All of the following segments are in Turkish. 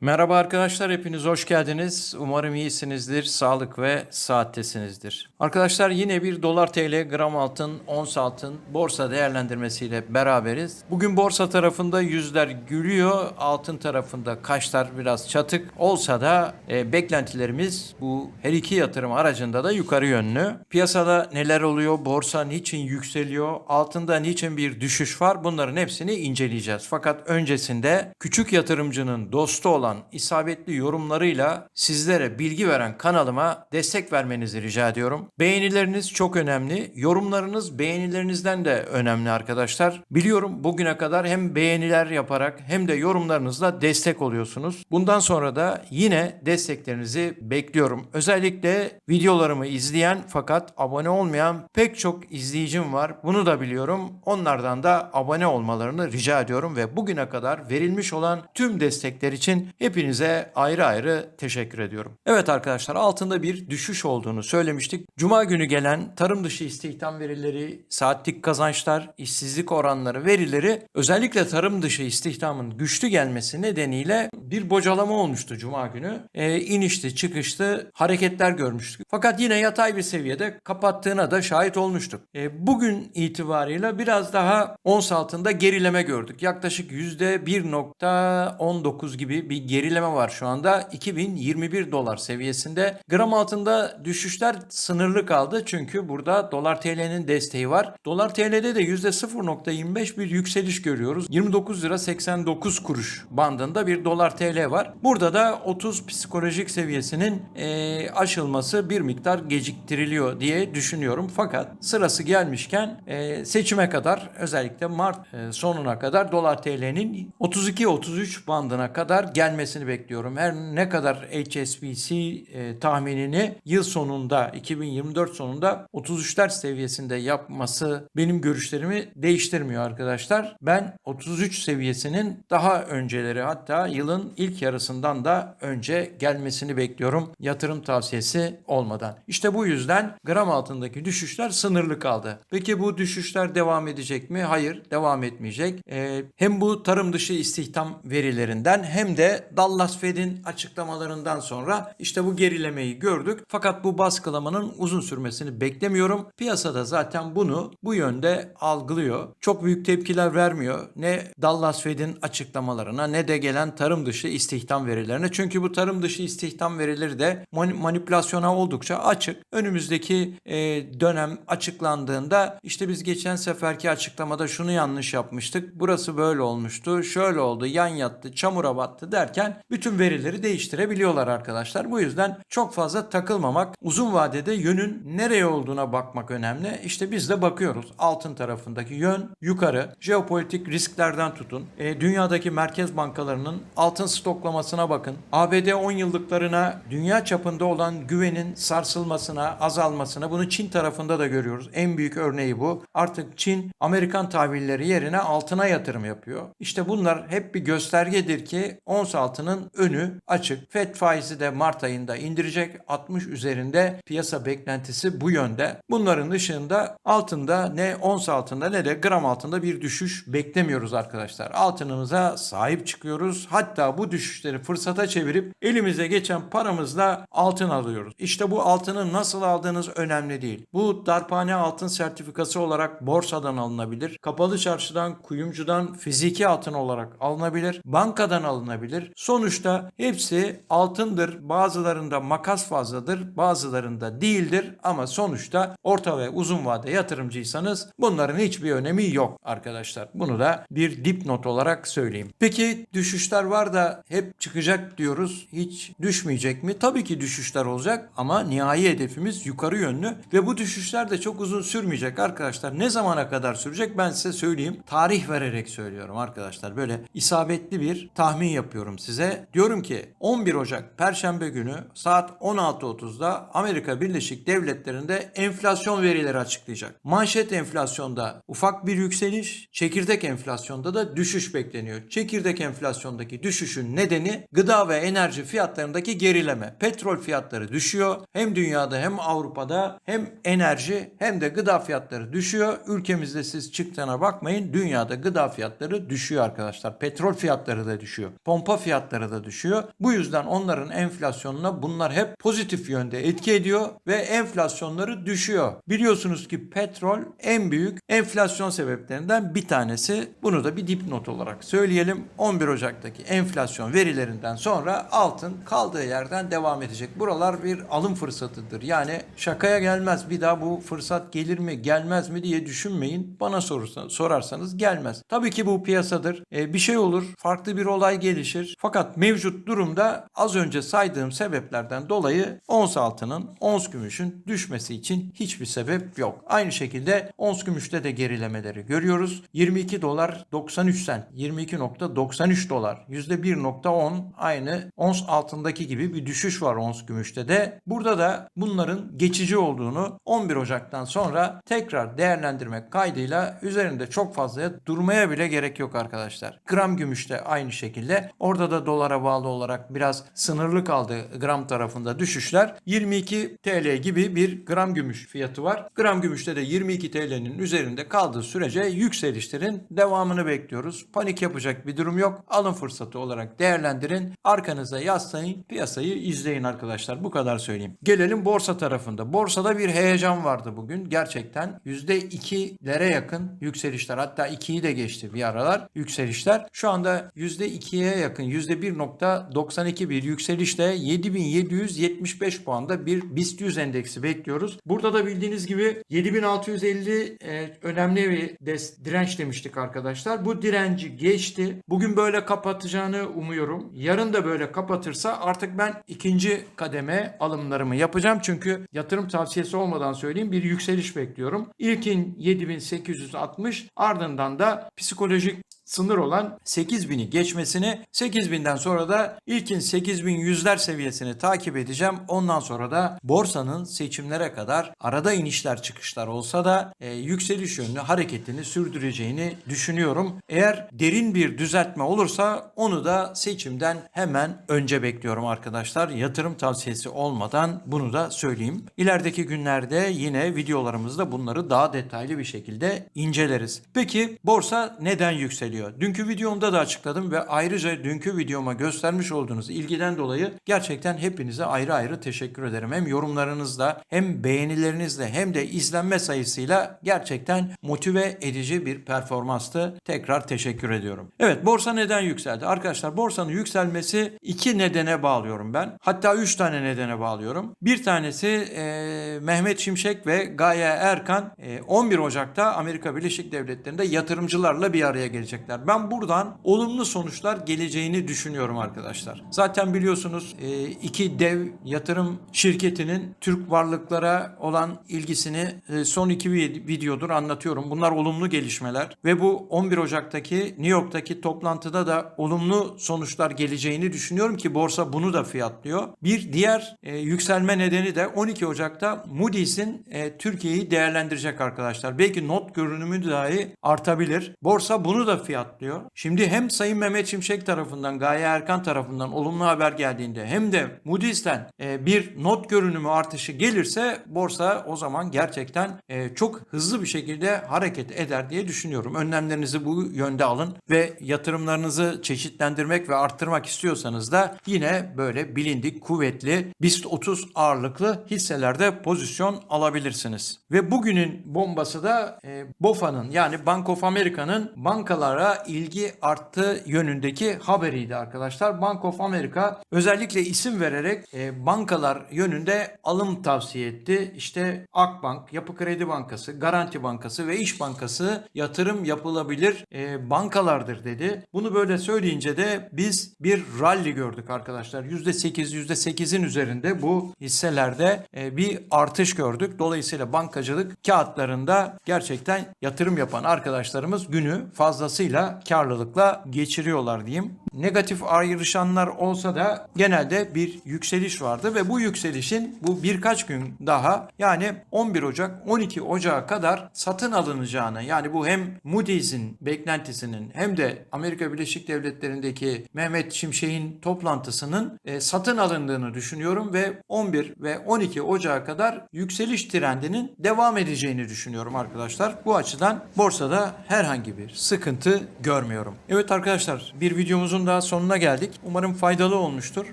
Merhaba arkadaşlar, hepiniz hoş geldiniz. Umarım iyisinizdir, sağlık ve saattesinizdir. Arkadaşlar yine bir dolar TL, gram altın, ons altın borsa değerlendirmesiyle beraberiz. Bugün borsa tarafında yüzler gülüyor, altın tarafında kaşlar biraz çatık olsa da e, beklentilerimiz bu her iki yatırım aracında da yukarı yönlü. Piyasada neler oluyor, borsa niçin yükseliyor, altında niçin bir düşüş var bunların hepsini inceleyeceğiz. Fakat öncesinde küçük yatırımcının dostu olan isabetli yorumlarıyla sizlere bilgi veren kanalıma destek vermenizi rica ediyorum. Beğenileriniz çok önemli. Yorumlarınız beğenilerinizden de önemli arkadaşlar. Biliyorum bugüne kadar hem beğeniler yaparak hem de yorumlarınızla destek oluyorsunuz. Bundan sonra da yine desteklerinizi bekliyorum. Özellikle videolarımı izleyen fakat abone olmayan pek çok izleyicim var. Bunu da biliyorum. Onlardan da abone olmalarını rica ediyorum ve bugüne kadar verilmiş olan tüm destekler için hepinize ayrı ayrı teşekkür ediyorum. Evet arkadaşlar altında bir düşüş olduğunu söylemiştik. Cuma günü gelen tarım dışı istihdam verileri, saatlik kazançlar, işsizlik oranları verileri özellikle tarım dışı istihdamın güçlü gelmesi nedeniyle bir bocalama olmuştu Cuma günü. E, inişti çıkıştı hareketler görmüştük. Fakat yine yatay bir seviyede kapattığına da şahit olmuştuk. E, bugün itibarıyla biraz daha ons altında gerileme gördük. Yaklaşık %1.19 gibi bir gerileme var şu anda. 2021 dolar seviyesinde. Gram altında düşüşler sınırlı kaldı. Çünkü burada dolar TL'nin desteği var. Dolar TL'de de %0.25 bir yükseliş görüyoruz. 29 lira 89 kuruş bandında bir dolar TL var. Burada da 30 psikolojik seviyesinin eee, aşılması bir miktar geciktiriliyor diye düşünüyorum. Fakat sırası gelmişken eee, seçime kadar özellikle Mart eee, sonuna kadar dolar TL'nin 32-33 bandına kadar gelmesini bekliyorum. Her ne kadar HSBC e, tahminini yıl sonunda 2024 sonunda 33'ler seviyesinde yapması benim görüşlerimi değiştirmiyor arkadaşlar. Ben 33 seviyesinin daha önceleri hatta yılın ilk yarısından da önce gelmesini bekliyorum yatırım tavsiyesi olmadan. İşte bu yüzden gram altındaki düşüşler sınırlı kaldı. Peki bu düşüşler devam edecek mi? Hayır, devam etmeyecek. Ee, hem bu tarım dışı istihdam verilerinden hem de Dallas Fed'in açıklamalarından sonra işte bu gerilemeyi gördük. Fakat bu baskılamanın uzun sürmesini beklemiyorum. Piyasada zaten bunu bu yönde algılıyor. Çok büyük tepkiler vermiyor. Ne Dallas Fed'in açıklamalarına ne de gelen tarım dışı istihdam verilerine. Çünkü bu tarım dışı istihdam verileri de mani- manipülasyona oldukça açık. Önümüzdeki e, dönem açıklandığında işte biz geçen seferki açıklamada şunu yanlış yapmıştık. Burası böyle olmuştu. Şöyle oldu. Yan yattı. Çamura battı derken bütün verileri değiştirebiliyorlar arkadaşlar. Bu yüzden çok fazla takılmamak, uzun vadede yönün nereye olduğuna bakmak önemli. İşte biz de bakıyoruz. Altın tarafındaki yön yukarı. Jeopolitik risklerden tutun. E, dünyadaki merkez bankalarının altın stoklamasına bakın. ABD 10 yıllıklarına dünya çapında olan güvenin sarsılmasına, azalmasına bunu Çin tarafında da görüyoruz. En büyük örneği bu. Artık Çin Amerikan tahvilleri yerine altına yatırım yapıyor. İşte bunlar hep bir göstergedir ki ons altının önü açık. FED faizi de Mart ayında indirecek. 60 üzerinde piyasa beklentisi bu yönde. Bunların ışığında altında ne ons altında ne de gram altında bir düşüş beklemiyoruz arkadaşlar. Altınımıza sahip çıkıyoruz. Hatta bu düşüşleri fırsata çevirip elimize geçen paramızla altın alıyoruz. İşte bu altını nasıl aldığınız önemli değil. Bu darphane altın sertifikası olarak borsadan alınabilir. Kapalı çarşıdan, kuyumcudan fiziki altın olarak alınabilir. Bankadan alınabilir. Sonuçta hepsi altındır. Bazılarında makas fazladır, bazılarında değildir ama sonuçta orta ve uzun vade yatırımcıysanız bunların hiçbir önemi yok arkadaşlar. Bunu da bir dipnot olarak söyleyeyim. Peki düşüşler var da hep çıkacak diyoruz. Hiç düşmeyecek mi? Tabii ki düşüşler olacak ama nihai hedefimiz yukarı yönlü ve bu düşüşler de çok uzun sürmeyecek arkadaşlar. Ne zamana kadar sürecek ben size söyleyeyim. Tarih vererek söylüyorum arkadaşlar. Böyle isabetli bir tahmin yapıyorum size. Diyorum ki 11 Ocak Perşembe günü saat 16.30'da Amerika Birleşik Devletleri'nde enflasyon verileri açıklayacak. Manşet enflasyonda ufak bir yükseliş, çekirdek enflasyonda da düşüş bekleniyor. Çekirdek enflasyondaki düşüşün nedeni gıda ve enerji fiyatlarındaki gerileme. Petrol fiyatları düşüyor. Hem dünyada hem Avrupa'da hem enerji hem de gıda fiyatları düşüyor. Ülkemizde siz çıktığına bakmayın dünyada gıda fiyatları düşüyor arkadaşlar. Petrol fiyatları da düşüyor. Pompa fiyatları fiyatları da düşüyor. Bu yüzden onların enflasyonuna bunlar hep pozitif yönde etki ediyor ve enflasyonları düşüyor. Biliyorsunuz ki petrol en büyük enflasyon sebeplerinden bir tanesi. Bunu da bir dipnot olarak söyleyelim. 11 Ocak'taki enflasyon verilerinden sonra altın kaldığı yerden devam edecek. Buralar bir alım fırsatıdır. Yani şakaya gelmez. Bir daha bu fırsat gelir mi gelmez mi diye düşünmeyin. Bana sorursa, sorarsanız gelmez. Tabii ki bu piyasadır. Ee, bir şey olur. Farklı bir olay gelişir. Fakat mevcut durumda az önce saydığım sebeplerden dolayı ons altının, ons gümüşün düşmesi için hiçbir sebep yok. Aynı şekilde ons gümüşte de gerilemeleri görüyoruz. 22 dolar 93 sent, 22.93 dolar, %1.10 aynı ons altındaki gibi bir düşüş var ons gümüşte de. Burada da bunların geçici olduğunu 11 Ocak'tan sonra tekrar değerlendirmek kaydıyla üzerinde çok fazla durmaya bile gerek yok arkadaşlar. Gram gümüşte aynı şekilde. Orada da dolara bağlı olarak biraz sınırlı kaldı gram tarafında düşüşler. 22 TL gibi bir gram gümüş fiyatı var. Gram gümüşte de 22 TL'nin üzerinde kaldığı sürece yükselişlerin devamını bekliyoruz. Panik yapacak bir durum yok. Alın fırsatı olarak değerlendirin. Arkanıza yaslayın. Piyasayı izleyin arkadaşlar. Bu kadar söyleyeyim. Gelelim borsa tarafında. Borsada bir heyecan vardı bugün. Gerçekten %2'lere yakın yükselişler. Hatta 2'yi de geçti bir aralar yükselişler. Şu anda %2'ye yakın %1.92 bir yükselişle 7775 puanda bir BIST 100 endeksi bekliyoruz. Burada da bildiğiniz gibi 7650 e, önemli bir des, direnç demiştik arkadaşlar. Bu direnci geçti. Bugün böyle kapatacağını umuyorum. Yarın da böyle kapatırsa artık ben ikinci kademe alımlarımı yapacağım. Çünkü yatırım tavsiyesi olmadan söyleyeyim bir yükseliş bekliyorum. İlkin 7860 ardından da psikolojik sınır olan 8000'i geçmesini 8000'den sonra da ilkin 8100'ler seviyesini takip edeceğim. Ondan sonra da borsanın seçimlere kadar arada inişler çıkışlar olsa da e, yükseliş yönlü hareketini sürdüreceğini düşünüyorum. Eğer derin bir düzeltme olursa onu da seçimden hemen önce bekliyorum arkadaşlar. Yatırım tavsiyesi olmadan bunu da söyleyeyim. İlerideki günlerde yine videolarımızda bunları daha detaylı bir şekilde inceleriz. Peki borsa neden yükseliyor? Dünkü videomda da açıkladım ve ayrıca dünkü videoma göstermiş olduğunuz ilgiden dolayı gerçekten hepinize ayrı ayrı teşekkür ederim. Hem yorumlarınızla hem beğenilerinizle hem de izlenme sayısıyla gerçekten motive edici bir performanstı. Tekrar teşekkür ediyorum. Evet borsa neden yükseldi? Arkadaşlar borsanın yükselmesi iki nedene bağlıyorum ben. Hatta üç tane nedene bağlıyorum. Bir tanesi e, Mehmet Şimşek ve Gaye Erkan e, 11 Ocak'ta Amerika Birleşik Devletleri'nde yatırımcılarla bir araya gelecekler. Ben buradan olumlu sonuçlar geleceğini düşünüyorum arkadaşlar. Zaten biliyorsunuz e, iki dev yatırım şirketinin Türk varlıklara olan ilgisini e, son iki videodur anlatıyorum. Bunlar olumlu gelişmeler ve bu 11 Ocak'taki New York'taki toplantıda da olumlu sonuçlar geleceğini düşünüyorum ki borsa bunu da fiyatlıyor. Bir diğer e, yükselme nedeni de 12 Ocak'ta Moody's'in Türkiye'yi değerlendirecek arkadaşlar. Belki not görünümü dahi artabilir. Borsa bunu da fiyatlıyor. Şimdi hem Sayın Mehmet Şimşek tarafından, Gaye Erkan tarafından olumlu haber geldiğinde hem de Moody's'ten e, bir not görünümü artışı gelirse borsa o zaman gerçekten e, çok hızlı bir şekilde hareket eder diye düşünüyorum. Önlemlerinizi bu yönde alın ve yatırımlarınızı çeşitlendirmek ve arttırmak istiyorsanız da yine böyle bilindik, kuvvetli BIST 30 ağırlıklı hisselerde pozisyon alabilirsiniz. Ve bugünün bombası da e, BOFA'nın yani Bank of America'nın bankalara ilgi arttı yönündeki haberiydi arkadaşlar. Bank of America özellikle isim vererek e, bankalar yönünde alım tavsiye etti. İşte Akbank, Yapı Kredi Bankası, Garanti Bankası ve İş Bankası yatırım yapılabilir e, bankalardır dedi. Bunu böyle söyleyince de biz bir rally gördük arkadaşlar. %8, %8'in üzerinde bu hisselerde e, bir artış gördük. Dolayısıyla bankacılık kağıtlarında gerçekten yatırım yapan arkadaşlarımız günü fazlasıyla karlılıkla geçiriyorlar diyeyim. Negatif ayrışanlar olsa da genelde bir yükseliş vardı ve bu yükselişin bu birkaç gün daha yani 11 Ocak 12 Ocak'a kadar satın alınacağını yani bu hem Moody's'in beklentisinin hem de Amerika Birleşik Devletleri'ndeki Mehmet Şimşek'in toplantısının e, satın alındığını düşünüyorum ve 11 ve 12 Ocak'a kadar yükseliş trendinin devam edeceğini düşünüyorum arkadaşlar. Bu açıdan borsada herhangi bir sıkıntı görmüyorum. Evet arkadaşlar bir videomuzun daha sonuna geldik. Umarım faydalı olmuştur.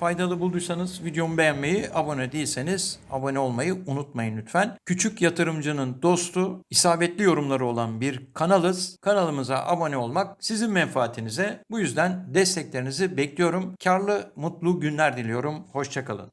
Faydalı bulduysanız videomu beğenmeyi, abone değilseniz abone olmayı unutmayın lütfen. Küçük yatırımcının dostu, isabetli yorumları olan bir kanalız. Kanalımıza abone olmak sizin menfaatinize. Bu yüzden desteklerinizi bekliyorum. Karlı, mutlu günler diliyorum. Hoşçakalın.